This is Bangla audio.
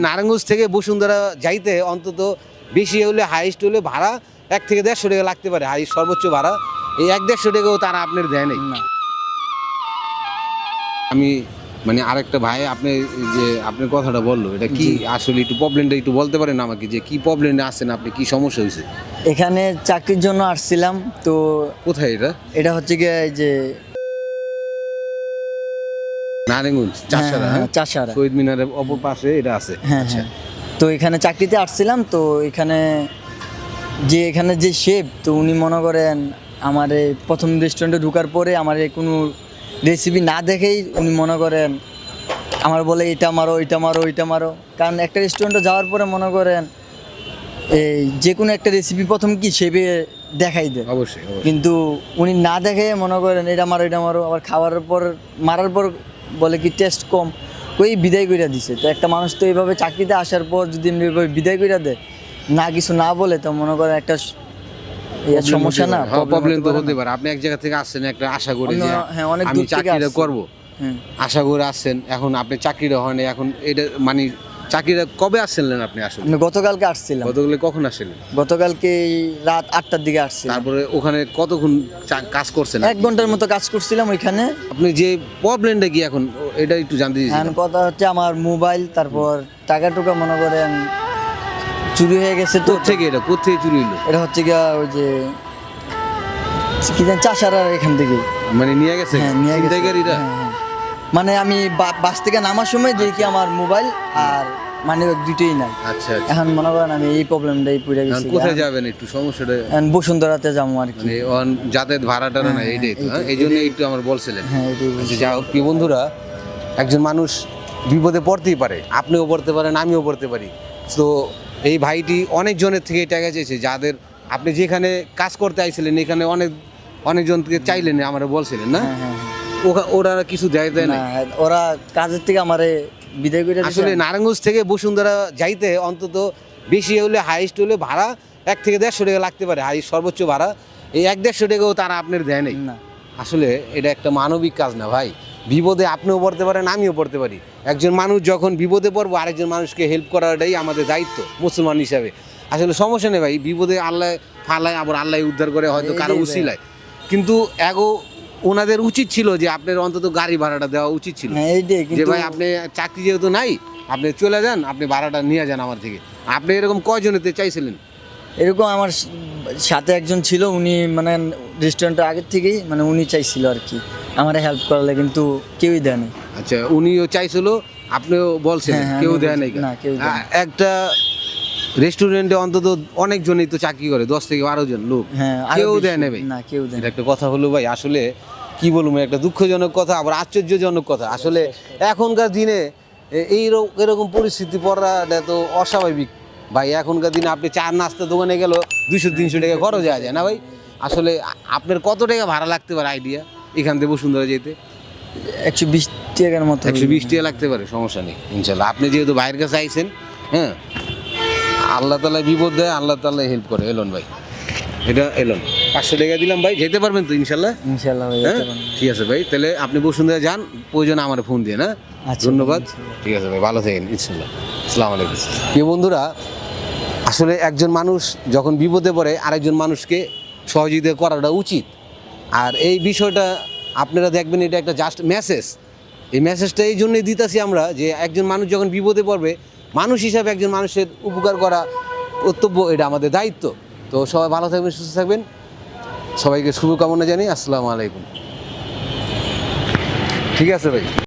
নারায়ণগঞ্জ থেকে বসুন্ধরা যাইতে অন্তত বেশি হলে হাইস্ট হলে ভাড়া এক থেকে দেড়শো টাকা লাগতে পারে হাইস্ট সর্বোচ্চ ভাড়া এই এক দেড়শো টাকাও তারা আপনার দেয় নেই। না। আমি মানে আরেকটা ভাই আপনি যে আপনার কথাটা বলল এটা কি আসলে একটু প্রবলেমটা একটু বলতে পারেন আমাকে যে কি প্রবলেমে আসছেন আপনি কি সমস্যা হয়েছে এখানে চাকরির জন্য আসছিলাম তো কোথায় এটা? এটা হচ্ছে গিয়ে যে নারায়ণগঞ্জ চাষারা হ্যাঁ, হ্যাঁ? চাষারা। শহীদ মিনারের অপর পাশে এটা আছে। হ্যাঁ আচ্ছা। হ্যাঁ তো এখানে চাকরিতে আসছিলাম তো এখানে যে এখানে যে শেফ তো উনি মনে করেন আমার প্রথম রেস্টুরেন্টে ঢোকার পরে আমার কোনো রেসিপি না দেখেই উনি মনে করেন আমার বলে এটা মারো এটা মারো এটা মারো। কারণ একটা রেস্টুরেন্টে যাওয়ার পরে মনে করেন এই যে কোনো একটা রেসিপি প্রথম কি শেফে দেখাই দেয়। অবশ্যই কিন্তু উনি না দেখে মনে করেন এটা মারো এটা মারো। আবার খাওয়ার পর মারার পর বলে কি টেস্ট কম ওই বিদায় কইরা দিছে। তো একটা মানুষ তো এইভাবে চাকরিতে আসার পর যদি বিদায় কইরা দেয় না কিছু না বলে তো মনে করেন একটা ইয়ে সমস্যা না? প্রবলেম তো হতে পারে। আপনি এক জায়গা থেকে আসছেন একটা আশা করে যে হ্যাঁ, অনেক আমি চাকরিটা করব। হ্যাঁ। আশা করে আসছেন এখন আপনি চাকরিটা হয়নি এখন এটা মানে চাকরিটা কবে আসছিলেন আপনি আসলে? আমি গতকালকে আসছিলাম। কতগুলো কখন আসছিলেন? গতকালকে রাত আটটার দিকে আসছিলাম। তারপরে ওখানে কতক্ষণ চা- কাজ করছেন এক ঘণ্টার মতো কাজ করছিলাম ওইখানে। আপনি যে প্রবলেমটা কি এখন এটা একটু জানতে এখন কথা হচ্ছে আমার মোবাইল তারপর টাকা টুকা মনে করেন চুরি হয়ে গেছে তো। কোথেকে এটা? কোথেকে চুরি হইল এটা হচ্ছে গিয়া ওই যে কি জানি চাষারা এখান থেকে। মানে নিয়ে গেছে? হ্যাঁ নিয়ে গেছে। ছিনতাইকারীরা? হ্যাঁ। মানে আমি বা- বাস থেকে নামার সময় দেখি আমার মোবাইল আর মানে দুটোই নাই। আচ্ছা আচ্ছা। এখন মনে করেন আমি এই প্রবলেমটাই পড়ে গেছি। কোথায় যাবেন একটু সমস্যাটা? এখন বসুন্ধরাতে যাব আর কি। মানে যাতায়াত ভাড়াটা না এইটাই তো হ্যাঁ? এই জন্য একটু আমার বলছিলেন। হ্যাঁ এটাই বলছি। আচ্ছা, যা হোক, প্রিয় বন্ধুরা একজন মানুষ বিপদে পড়তেই পারে। আপনিও পড়তে পারেন আমিও পড়তে পারি। তো এই ভাইটি অনেক জনের থেকে টাকা চেয়েছে যাদের আপনি যেখানে কাজ করতে আইছিলেন এখানে অনেক অনেকজন থেকে চাইলেন আমরা বলছিলেন না? হ্যাঁ, হ্যাঁ, হ্যাঁ। ওরা কিছু দেয় দেয় না ওরা কাজের থেকে আমারে বিদায় করে আসলে নারায়ণগঞ্জ থেকে বসুন্ধরা যাইতে অন্তত বেশি হলে হাইস্ট হলে ভাড়া এক থেকে দেড়শো টাকা লাগতে পারে হাইস্ট সর্বোচ্চ ভাড়া। এই এক দেড়শো টাকাও তারা আপনার দেয় নেই। না। আসলে এটা একটা মানবিক কাজ না ভাই। বিপদে আপনিও পড়তে পারেন আমিও পড়তে পারি। একজন মানুষ যখন বিপদে পড়ব আরেকজন মানুষকে হেল্প করাটাই আমাদের দায়িত্ব মুসলমান হিসাবে। আসলে সমস্যা নেই ভাই বিপদে আল্লাহ ফালায় আবার আল্লাহ উদ্ধার করে হয়তো কারও উচিলায় কিন্তু এগো ওনাদের উচিত ছিল যে আপনার অন্তত গাড়ি ভাড়াটা দেওয়া উচিত ছিল। হ্যাঁ যে ভাই আপনি চাকরি যেহেতু নাই আপনি চলে যান আপনি ভাড়াটা নিয়ে যান আমার থেকে। আপনি এরকম কয়জনেতে চাইছিলেন? এরকম আমার সাথে একজন ছিল উনি মানে রেস্টুরেন্টের আগের থেকেই মানে উনি চাইছিল আর কি। আমার হেল্প করালে কিন্তু কেউই দেয়নি আচ্ছা উনিও চাইছিল আপনিও বলছেন হ্যাঁ, হ্যাঁ, কেউ দেয় নাই একটা রেস্টুরেন্টে অন্তত অনেকজনই তো চাকরি করে দশ থেকে বারো জন লোক। হ্যাঁ কেউ দেয় নেবে না কেউ দেয় একটা কথা হলো ভাই আসলে কি বলব একটা দুঃখজনক কথা আবার আশ্চর্যজনক কথা। আসলে এখনকার দিনে এই এরকম পরিস্থিতি পড়াটা তো অস্বাভাবিক। ভাই এখনকার দিনে আপনি চার নাস্তা দোকানে গেল দুইশো তিনশো টাকা খরচ হয়ে যায় না ভাই? আসলে আপনার কত টাকা ভাড়া লাগতে পারে আইডিয়া এখান থেকে বসুন্ধরা যেতে? একশো বিশ টাকার মতো। একশো বিশ টাকা লাগতে পারে সমস্যা নেই ইনশাল্লাহ। আপনি যেহেতু বাইরের কাছে আইছেন হ্যাঁ? আল্লাহ তালা বিপদ দেয় আল্লাহ তালা হেল্প করে এলন ভাই। এটা এলন। পাঁচশো টাকা দিলাম ভাই যেতে পারবেন তো ইনশাল্লাহ? ইনশাল্লাহ হ্যাঁ? ঠিক আছে ভাই তাহলে আপনি বসুন্ধরা যান প্রয়োজন আমার ফোন দিয়ে না? আচ্ছা, ধন্যবাদ। ঠিক আছে ভাই ভালো থাকেন ইনশাল্লাহ। আসসালামু আলাইকুম। প্রিয় বন্ধুরা আসলে একজন মানুষ যখন বিপদে পড়ে আরেকজন মানুষকে সহযোগিতা করাটা উচিত। আর এই বিষয়টা আপনারা দেখবেন এটা একটা জাস্ট মেসেজ এই মেসেজটা এই জন্যই দিতেছি আমরা যে একজন মানুষ যখন বিপদে পড়বে মানুষ হিসাবে একজন মানুষের উপকার করা কর্তব্য এটা আমাদের দায়িত্ব। তো সবাই ভালো থাকবেন সুস্থ থাকবেন। সবাইকে শুভকামনা জানি আসসালামু আলাইকুম। ঠিক আছে ভাই।